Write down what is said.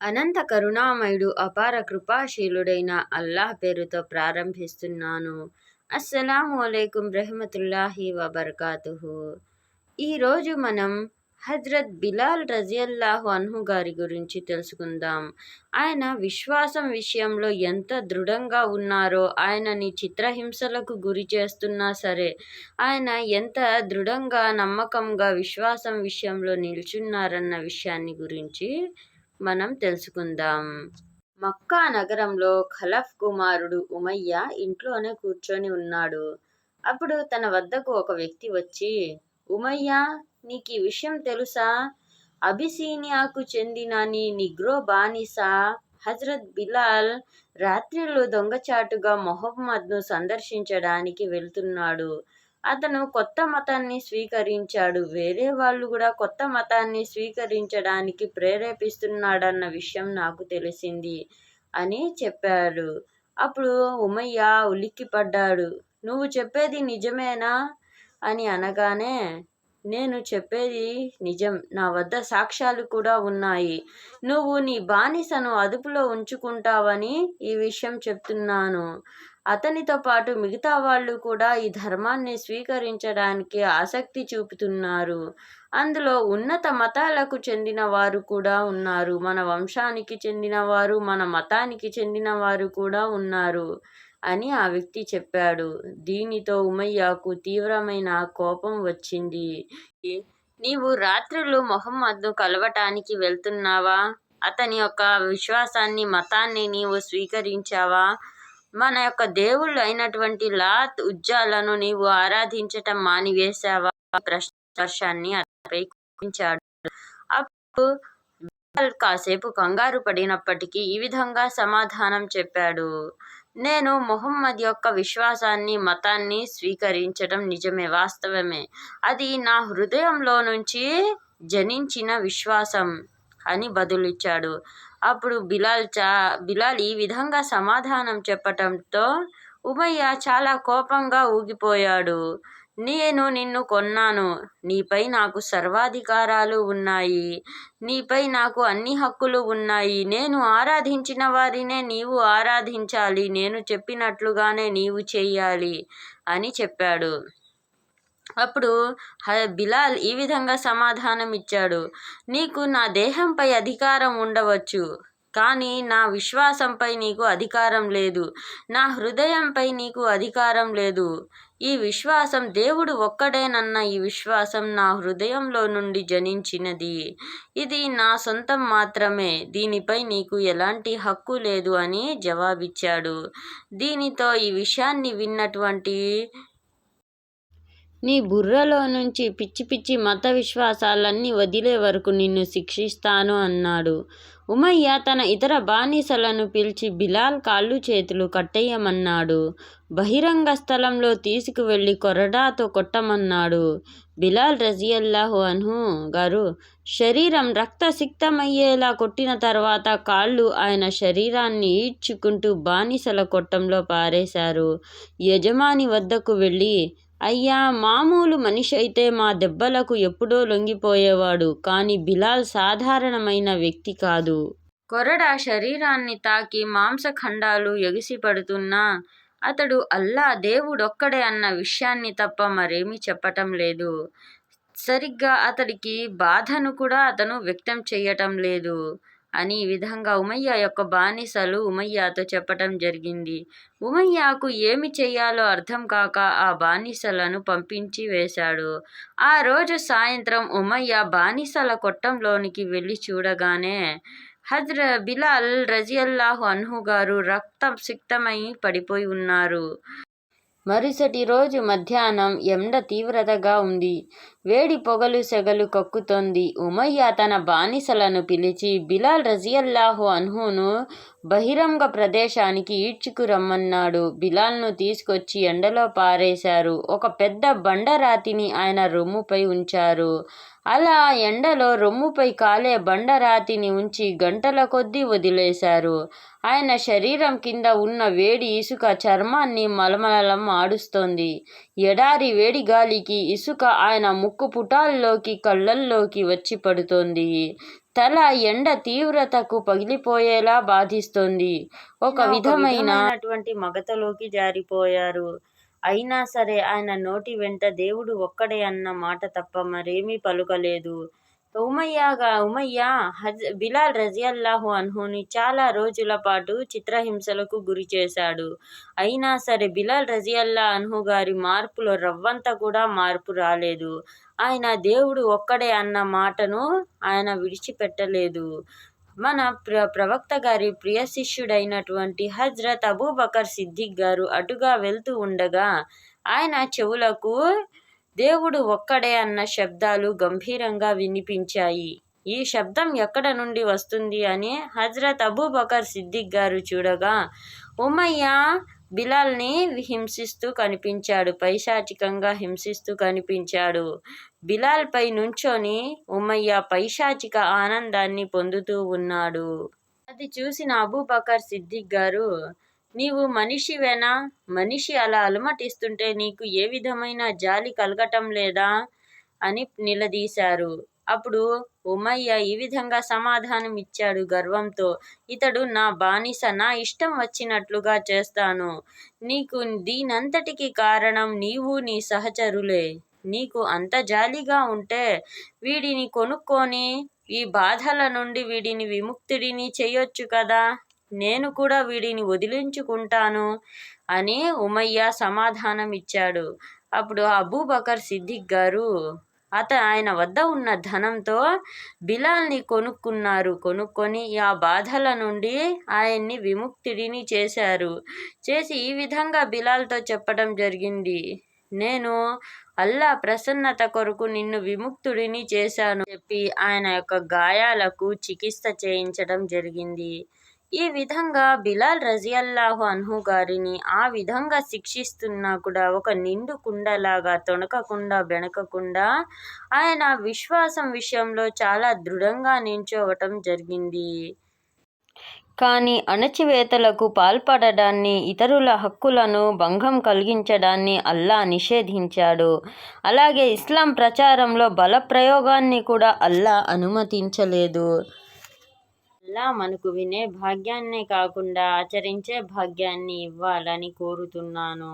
అనంత కరుణామయుడు అపార కృపాశీలుడైన అల్లాహ్ పేరుతో ప్రారంభిస్తున్నాను. అస్సలాము అలైకుం రహమతుల్లాహి వబర్కాతుహు. ఈరోజు మనం హజ్రత్ బిలాల్ రజియల్లాహు అన్హు గారి గురించి తెలుసుకుందాం. ఆయన విశ్వాసం విషయంలో ఎంత దృఢంగా ఉన్నారో ఆయనని చిత్రహింసలకు గురి చేస్తున్నా సరే ఆయన ఎంత దృఢంగా నమ్మకంగా విశ్వాసం విషయంలో నిల్చున్నారన్న విషయాన్ని గురించి మనం తెలుసుకుందాం. మక్కా నగరంలో ఖలఫ్ కుమారుడు ఉమయ్య ఇంట్లోనే కూర్చొని ఉన్నాడు. అప్పుడు తన వద్దకు ఒక వ్యక్తి వచ్చి ఉమయ్య నీకు ఈ విషయం తెలుసా? అబిసీనియాకు చెందిన నీ నిగ్రో బానిస హజరత్ బిలాల్ రాత్రిళ్ళు దొంగచాటుగా మొహమ్మద్ను సందర్శించడానికి వెళ్తున్నాడు. అతను కొత్త మతాన్ని స్వీకరించాడు. వేరే వాళ్ళు కూడా కొత్త మతాన్ని స్వీకరించడానికి ప్రేరేపిస్తున్నాడన్న విషయం నాకు తెలిసింది అని చెప్పాడు. అప్పుడు ఉమయ్య ఉలిక్కిపడ్డాడు. నువ్వు చెప్పేది నిజమేనా? అని అనగానే నేను చెప్పేది నిజం. నా వద్ద సాక్ష్యాలు కూడా ఉన్నాయి. నువ్వు నీ బానిసను అదుపులో ఉంచుకుంటావని ఈ విషయం చెప్తున్నాను. అతనితో పాటు మిగతా వాళ్ళు కూడా ఈ ధర్మాన్ని స్వీకరించడానికి ఆసక్తి చూపుతున్నారు. అందులో ఉన్నత మతాలకు చెందిన వారు కూడా ఉన్నారు. మన వంశానికి చెందినవారు మన మతానికి చెందిన వారు కూడా ఉన్నారు అని ఆ వ్యక్తి చెప్పాడు. దీనితో ఉమయ్యకు తీవ్రమైన కోపం వచ్చింది. నీవు రాత్రులు మొహమ్మద్ను కలవటానికి వెళ్తున్నావా? అతని యొక్క విశ్వాసాన్ని మతాన్ని నీవు స్వీకరించావా? మన యొక్క దేవుళ్ళు అయినటువంటి లాత్ ఉజ్జాలను నీవు ఆరాధించటం మానివేశావా? ప్రశ్నాన్ని అతనిపై అప్పుడు కాసేపు కంగారు పడినప్పటికీ ఈ విధంగా సమాధానం చెప్పాడు. నేను మొహమ్మద్ యొక్క విశ్వాసాన్ని మతాన్ని స్వీకరించడం నిజమే వాస్తవమే. అది నా హృదయంలో నుంచి జనించిన విశ్వాసం. అని బదులిచ్చాడు. అప్పుడు బిలాల్ చా బిలాల్ ఈ విధంగా సమాధానం చెప్పటంతో ఉమయ్య చాలా కోపంగా ఊగిపోయాడు. నేను నిన్ను కొన్నాను. నీపై నాకు సర్వాధికారాలు ఉన్నాయి. నీపై నాకు అన్ని హక్కులు ఉన్నాయి. నేను ఆరాధించిన వారినే నీవు ఆరాధించాలి. నేను చెప్పినట్లుగానే నీవు చెయ్యాలి అని చెప్పాడు. అప్పుడు బిలాల్ ఈ విధంగా సమాధానం ఇచ్చాడు. నీకు నా దేహంపై అధికారం ఉండవచ్చు కానీ నా విశ్వాసంపై నీకు అధికారం లేదు. నా హృదయంపై నీకు అధికారం లేదు. ఈ విశ్వాసం దేవుడు ఒక్కడేనన్న ఈ విశ్వాసం నా హృదయంలో నుండి జనించినది. ఇది నా సొంతం మాత్రమే. దీనిపై నీకు ఎలాంటి హక్కు లేదు అని జవాబిచ్చాడు. దీనితో ఈ విషయాన్ని విన్నటువంటి నీ బుర్రలో నుంచి పిచ్చి పిచ్చి మత విశ్వాసాలన్నీ వదిలే వరకు నిన్ను శిక్షిస్తాను అన్నాడు. ఉమయ్య తన ఇతర బానిసలను పిలిచి బిలాల్ కాళ్ళు చేతులు కట్టేయమన్నాడు. బహిరంగ స్థలంలో తీసుకువెళ్ళి కొరడాతో కొట్టమన్నాడు. బిలాల్ రజియల్లాహు అన్హు గారు శరీరం రక్తసిక్తమయ్యేలా కొట్టిన తర్వాత కాళ్ళు ఆయన శరీరాన్ని ఈడ్చుకుంటూ బానిసల కొట్టంలో పారేశారు. యజమాని వద్దకు వెళ్ళి అయ్యా మామూలు మనిషి అయితే మా దెబ్బలకు ఎప్పుడో లొంగిపోయేవాడు కానీ బిలాల్ సాధారణమైన వ్యక్తి కాదు. కొరడా శరీరాన్ని తాకి మాంసఖండాలు ఎగిసిపడుతున్నా అతడు అల్లా దేవుడొక్కడే అన్న విషయాన్ని తప్ప మరేమీ చెప్పటం లేదు. సరిగ్గా అతడికి బాధను కూడా అతను వ్యక్తం చేయటం లేదు. అని ఈ విధంగా ఉమయ్య యొక్క బానిసలు ఉమయ్యతో చెప్పటం జరిగింది. ఉమయ్యకు ఏమి చేయాలో అర్థం కాక ఆ బానిసలను పంపించి వేశాడు. ఆ రోజు సాయంత్రం ఉమయ్య బానిసల కొట్టంలోనికి వెళ్ళి చూడగానే హజ్ర బిలాల్ రజియల్లాహు అన్హు గారు రక్తసిక్తమై పడిపోయి ఉన్నారు. మరుసటి రోజు మధ్యాహ్నం ఎండ తీవ్రతగా ఉంది. వేడి పొగలు సెగలు కక్కుతోంది. ఉమయ్య తన బానిసలను పిలిచి బిలాల్ రజియల్లాహు అన్హును బహిరంగ ప్రదేశానికి ఈడ్చుకురమ్మన్నాడు. బిలాల్ను తీసుకొచ్చి ఎండలో పారేశారు. ఒక పెద్ద బండరాతిని ఆయన రొమ్ముపై ఉంచారు. అలా ఎండలో రొమ్ముపై కాలే బండరాతిని ఉంచి గంటల కొద్దీ వదిలేశారు. ఆయన శరీరం కింద ఉన్న వేడి ఇసుక చర్మాన్ని మలమలం ఆడుస్తోంది. ఎడారి వేడి గాలికి ఇసుక ఆయన ముక్కు పుటాల్లోకి కళ్ళల్లోకి వచ్చి పడుతోంది. తల ఎండ తీవ్రతకు పగిలిపోయేలా బాధిస్తోంది. ఒక విధమైనటువంటి మగతలోకి జారిపోయారు. అయినా సరే ఆయన నోటి వెంట దేవుడు ఒక్కడే అన్న మాట తప్ప మరేమీ పలుకలేదు. ఉమయ్యగా ఉమయ్య హజ్ బిలాల్ రజియల్లాహు అన్హుని చాలా రోజుల పాటు చిత్రహింసలకు గురి చేశాడు. అయినా సరే బిలాల్ రజియల్లా అన్హు గారి మార్పులో రవ్వంత కూడా మార్పు రాలేదు. ఆయన దేవుడు ఒక్కడే అన్న మాటను ఆయన విడిచిపెట్టలేదు. మన ప్ర ప్రవక్త గారి ప్రియ శిష్యుడైనటువంటి హజ్రత్ అబూబకర్ సిద్దిక్ గారు అటుగా వెళ్తూ ఉండగా ఆయన చెవులకు దేవుడు ఒక్కడే అన్న శబ్దాలు గంభీరంగా వినిపించాయి. ఈ శబ్దం ఎక్కడ నుండి వస్తుంది అని హజ్రత్ అబూబకర్ సిద్దిక్ గారు చూడగా ఉమయ్య బిలాల్ని హింసిస్తూ కనిపించాడు పైశాచికంగా హింసిస్తూ కనిపించాడు. బిలాల్పై నుంచొని ఉమయ్య పైశాచిక ఆనందాన్ని పొందుతూ ఉన్నాడు. అది చూసిన అబూబకర్ సిద్దిక్ గారు నీవు మనిషివేనా? మనిషి అలా అలమటిస్తుంటే నీకు ఏ విధమైన జాలి కలగటం లేదా? అని నిలదీశారు. అప్పుడు ఉమయ్య ఈ విధంగా సమాధానం ఇచ్చాడు గర్వంతో. ఇతడు నా బానిస నా ఇష్టం వచ్చినట్లుగా చేస్తాను. నీకు దీనంతటికి కారణం నీవు నీ సహచరులే. నీకు అంత జాలిగా ఉంటే వీడిని కొనుక్కొని ఈ బాధల నుండి వీడిని విముక్తుడిని చేయొచ్చు కదా? నేను కూడా వీడిని వదిలించుకుంటాను అని ఉమయ్య సమాధానం ఇచ్చాడు. అప్పుడు అబూబకర్ సిద్దిక్ గారు అత ఆయన వద్ద ఉన్న ధనంతో బిలాల్ని కొనుక్కున్నారు. కొనుక్కొని ఆ బాధల నుండి ఆయన్ని విముక్తుడిని చేశారు. చేసి ఈ విధంగా బిలాల్తో చెప్పడం జరిగింది. నేను అల్లా ప్రసన్నత కొరకు నిన్ను విముక్తుడిని చేశాను చెప్పి ఆయన యొక్క గాయాలకు చికిత్స చేయించడం జరిగింది. ఈ విధంగా బిలాల్ రజియల్లాహు అన్హు గారిని ఆ విధంగా శిక్షిస్తున్నా కూడా ఒక నిండు కుండలాగా తొణకకుండా బెణకకుండా ఆయన విశ్వాసం విషయంలో చాలా దృఢంగా నించోవటం జరిగింది. కానీ అణచివేతలకు పాల్పడడాన్ని ఇతరుల హక్కులను భంగం కలిగించడాన్ని అల్లా నిషేధించాడు. అలాగే ఇస్లాం ప్రచారంలో బలప్రయోగాన్ని కూడా అల్లా అనుమతించలేదు. అల్లా మనకు వినే భాగ్యాన్నే కాకుండా ఆచరించే భాగ్యాన్ని ఇవ్వాలని కోరుతున్నాను.